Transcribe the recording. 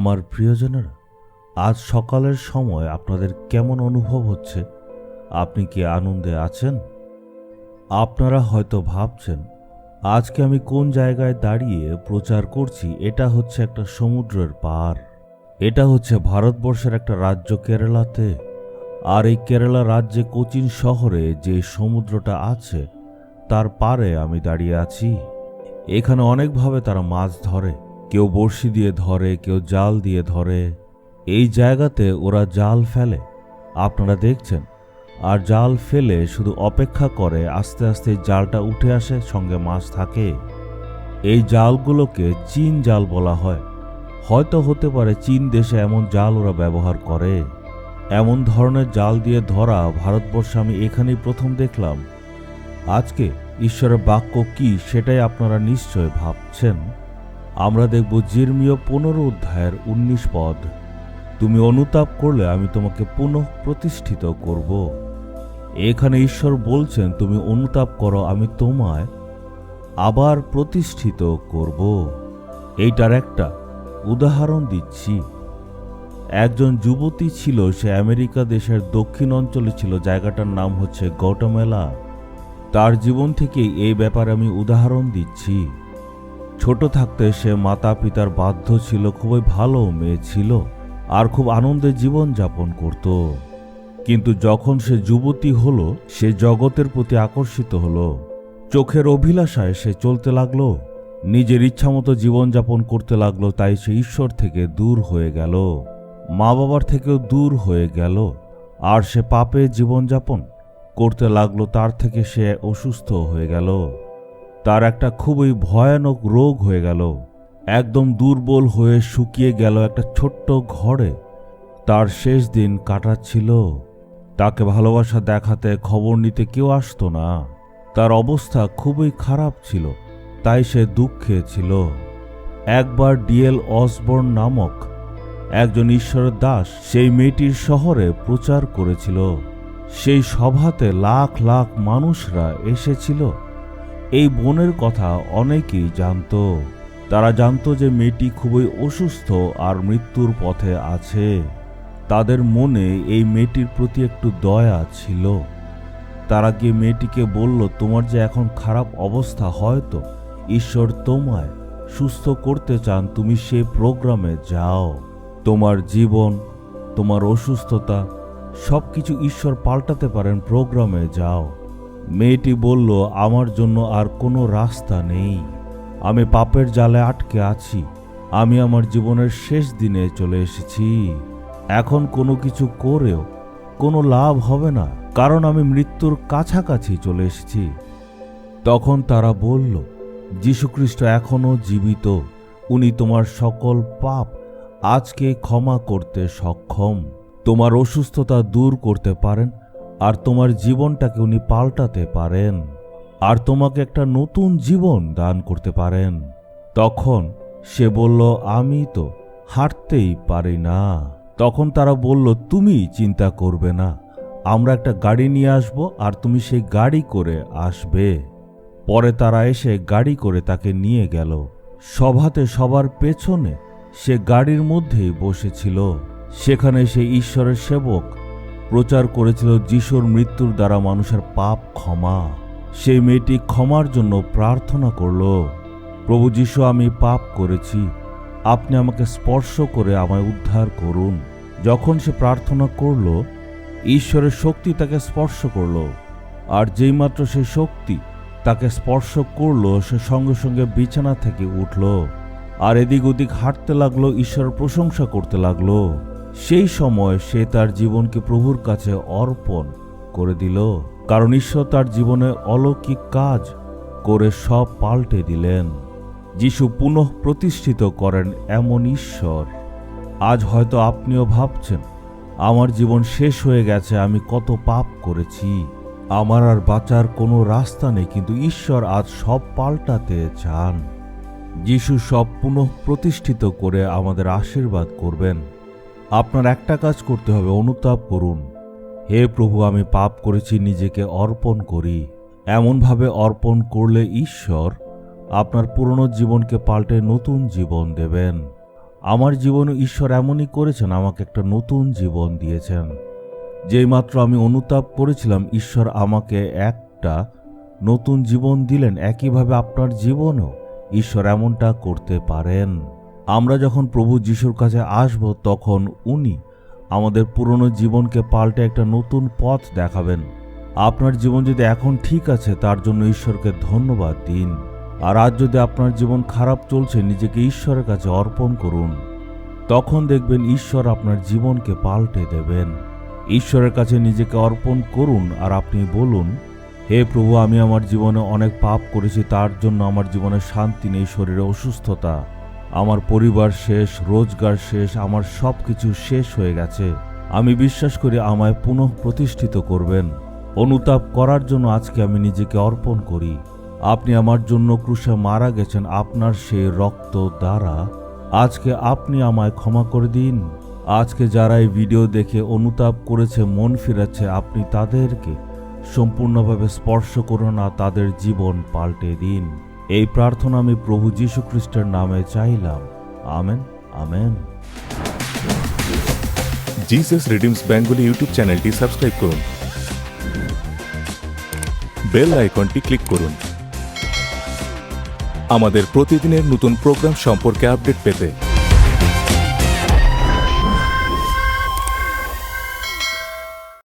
আমার প্রিয়জনেরা, আজ সকালের সময় আপনাদের কেমন অনুভব হচ্ছে? আপনি কি আনন্দে আছেন? আপনারা হয়তো ভাবছেন, আজকে আমি কোন জায়গায় দাঁড়িয়ে প্রচার করছি, এটা হচ্ছে একটা সমুদ্রের পার। এটা হচ্ছে ভারতবর্ষের একটা রাজ্য কেরালাতে। আর এই কেরালা রাজ্যে কোচিন শহরে যে সমুদ্রটা আছে, তার পারে আমি দাঁড়িয়ে আছি। এখানে অনেকভাবে তারা মাছ ধরে। কেউ বড়শি দিয়ে ধরে, কেউ জাল দিয়ে ধরে। এই জায়গাতে ওরা জাল ফেলে। আপনারা দেখছেন? আর জাল ফেলে শুধু অপেক্ষা করে, আস্তে আস্তে জালটা উঠে আসে, সঙ্গে মাছ থাকে। এই জালগুলোকে চীন জাল বলা হয়। হয়তো হতে পারে চীন দেশে এমন জাল ওরা ব্যবহার করে। এমন ধরনের জাল দিয়ে ধরা ভারতবর্ষে আমি এখানেই প্রথম দেখলাম। আজকে ঈশ্বরের বাক্য কি সেটাই আপনারা নিশ্চয় ভাবছেন? আমরা দেখব জির্মীয় পনেরো অধ্যায়ের উনিশ পদ। তুমি অনুতাপ করলে আমি তোমাকে পুনঃ প্রতিষ্ঠিত করব। এখানে ঈশ্বর বলছেন, তুমি অনুতাপ করো, আমি তোমায় আবার প্রতিষ্ঠিত করব। এইটার একটা উদাহরণ দিচ্ছি। একজন যুবতী ছিল, সে আমেরিকা দেশের দক্ষিণ অঞ্চলে ছিল, জায়গাটার নাম হচ্ছে গৌটমেলা তার জীবন থেকেই এই ব্যাপারে আমি উদাহরণ দিচ্ছি। ছোট থাকতে সে মাতা পিতার বাধ্য ছিল, খুবই ভালো মেয়ে ছিল আর খুব আনন্দে জীবন যাপন করত। কিন্তু যখন সে যুবতী হলো, সে জগতের প্রতি আকর্ষিত হলো। চোখের অভিলাষায় সে চলতে লাগল, নিজের ইচ্ছামতো জীবনযাপন করতে লাগল, তাই সে ঈশ্বর থেকে দূর হয়ে গেল। মা বাবার থেকেও দূর হয়ে গেল আর সে পাপে জীবনযাপন করতে লাগল, তার থেকে সে অসুস্থ হয়ে গেল। তার একটা খুবই ভয়ানক রোগ হয়ে গেল। একদম দুর্বল হয়ে শুকিয়ে গেল একটা ছোট্ট ঘরে। তার শেষ দিন কাটাচ্ছিল। তাকে ভালোবাসা দেখাতে খবর নিতে কেউ আসতো না। তার অবস্থা খুবই খারাপ ছিল, তাই সে দুঃখে ছিল একবার ডিএল অসবর্ন নামক একজন ঈশ্বরের দাস সেই মেয়েটির শহরে প্রচার করেছিল। সেই সভাতে লাখ লাখ মানুষরা এসেছিল। এই বোনের কথা অনেকেই জানত। তারা জানত যে মেয়েটি খুবই অসুস্থ আর মৃত্যুর পথে আছে। তাদের মনে এই মেয়েটির প্রতি একটু দয়া ছিল। তারা গিয়ে মেয়েটিকে বলল, তোমার যে এখন খারাপ অবস্থা হয়তো ঈশ্বর তোমায় সুস্থ করতে চান, তুমি সে প্রোগ্রামে যাও। তোমার জীবন, তোমার অসুস্থতা সব কিছু ঈশ্বর পাল্টাতে পারেন, প্রোগ্রামে যাও। মেয়েটি বলল, আমার জন্য আর কোনো রাস্তা নেই। আমি পাপের জালে আটকে আছি। আমি আমার জীবনের শেষ দিনে চলে এসেছি। এখন কোনো কিছু করেও কোনো লাভ হবে না, কারণ আমি মৃত্যুর কাছাকাছি চলে এসেছি। তখন তারা বলল, যীশুখ্রিস্ট এখনও জীবিত। উনি তোমার সকল পাপ আজকে ক্ষমা করতে সক্ষম। তোমার অসুস্থতা দূর করতে পারেন আর তোমার জীবনটাকে উনি পাল্টাতে পারেন, আর তোমাকে একটা নতুন জীবন দান করতে পারেন। তখন সে বলল, আমি তো হাঁটতেই পারি না। তখন তারা বলল, তুমি চিন্তা করবে না, আমরা একটা গাড়ি নিয়ে আসব আর তুমি সেই গাড়ি করে আসবে। পরে তারা এসে গাড়ি করে তাকে নিয়ে গেল। সভাতে সবার পেছনে সে গাড়ির মধ্যেই বসেছিল। সেখানে সে ঈশ্বরের সেবক প্রচার করেছিল যিশুর মৃত্যুর দ্বারা মানুষের পাপ ক্ষমা। সেই মেয়েটি ক্ষমার জন্য প্রার্থনা করল, প্রভু যিশু, আমি পাপ করেছি। আপনি আমাকে স্পর্শ করে আমায় উদ্ধার করুন। যখন সে প্রার্থনা করল, ঈশ্বরের শক্তি তাকে স্পর্শ করল, আর যেইমাত্র সে শক্তি তাকে স্পর্শ করল, সে সঙ্গে সঙ্গে বিছানা থেকে উঠল, আর এদিক ওদিক হাঁটতে লাগল, ঈশ্বরের প্রশংসা করতে লাগল। সেই সময় সে তার জীবনকে প্রভুর কাছে অর্পণ করে দিল, কারণ ঈশ্বর তার জীবনে অলৌকিক কাজ করে সব পাল্টে দিলেন। যিশু পুনঃ প্রতিষ্ঠিত করেন এমন ঈশ্বর। আজ হয়তো আপনিও ভাবছেন, আমার জীবন শেষ হয়ে গেছে, আমি কত পাপ করেছি। আমার আর বাঁচার কোনো রাস্তা নেই, কিন্তু ঈশ্বর আজ সব পাল্টাতে চান। যিশু সব পুনঃ প্রতিষ্ঠিত করে আমাদের আশীর্বাদ করবেন। আপনার একটা কাজ করতে হবে, অনুতাপ করুন। হে প্রভু, আমি পাপ করেছি, নিজেকে অর্পণ করি। এমনভাবে অর্পণ করলে ঈশ্বর আপনার পুরনো জীবনকে পাল্টে নতুন জীবন দেবেন। আমার জীবনে ঈশ্বর এমনই করেছেন, আমাকে একটা নতুন জীবন দিয়েছেন। যেই মাত্র আমি অনুতাপ করেছিলাম, ঈশ্বর আমাকে একটা নতুন জীবন দিলেন। একইভাবে আপনার জীবনেও ঈশ্বর এমনটা করতে পারেন। আমরা যখন প্রভু যিশুর কাছে আসব, তখন উনি আমাদের পুরনো জীবনকে পাল্টে একটা নতুন পথ দেখাবেন। আপনার জীবন যদি এখন ঠিক আছে, তার জন্য ঈশ্বরকে ধন্যবাদ দিন। আর আজ যদি আপনার জীবন খারাপ চলছে, নিজেকে ঈশ্বরের কাছে অর্পণ করুন। তখন দেখবেন ঈশ্বর আপনার জীবনকে পাল্টে দেবেন। ঈশ্বরের কাছে নিজেকে অর্পণ করুন আর আপনি বলুন, হে প্রভু, আমি আমার জীবনে অনেক পাপ করেছি, তার জন্য আমার জীবনে শান্তি নেই, শরীরে অসুস্থতা। আমার পরিবার শেষ, রোজগার শেষ, আমার সব কিছু শেষ হয়ে গেছে। আমি বিশ্বাস করি আমায় পুনঃ প্রতিষ্ঠিত করবেন। অনুতাপ করার জন্য আজকে আমি নিজেকে অর্পণ করি। আপনি আমার জন্য ক্রুশে মারা গেছেন, আপনার সেই রক্ত দ্বারা। আজকে আপনি আমায় ক্ষমা করে দিন। আজকে যারা এই ভিডিও দেখে অনুতাপ করেছে, মন ফিরাচ্ছে, আপনি তাদেরকে সম্পূর্ণভাবে স্পর্শ করুন আর তাদের জীবন পাল্টে দিন। এই প্রার্থনা আমি প্রভু যীশু খ্রিস্টের নামে চাইলাম। Amen amen. Jesus redeems Bengali YouTube চ্যানেলটি সাবস্ক্রাইব করুন। বেল আইকনটি ক্লিক করুন। আমাদের প্রতিদিনের নতুন প্রোগ্রাম সম্পর্কে আপডেট পেতে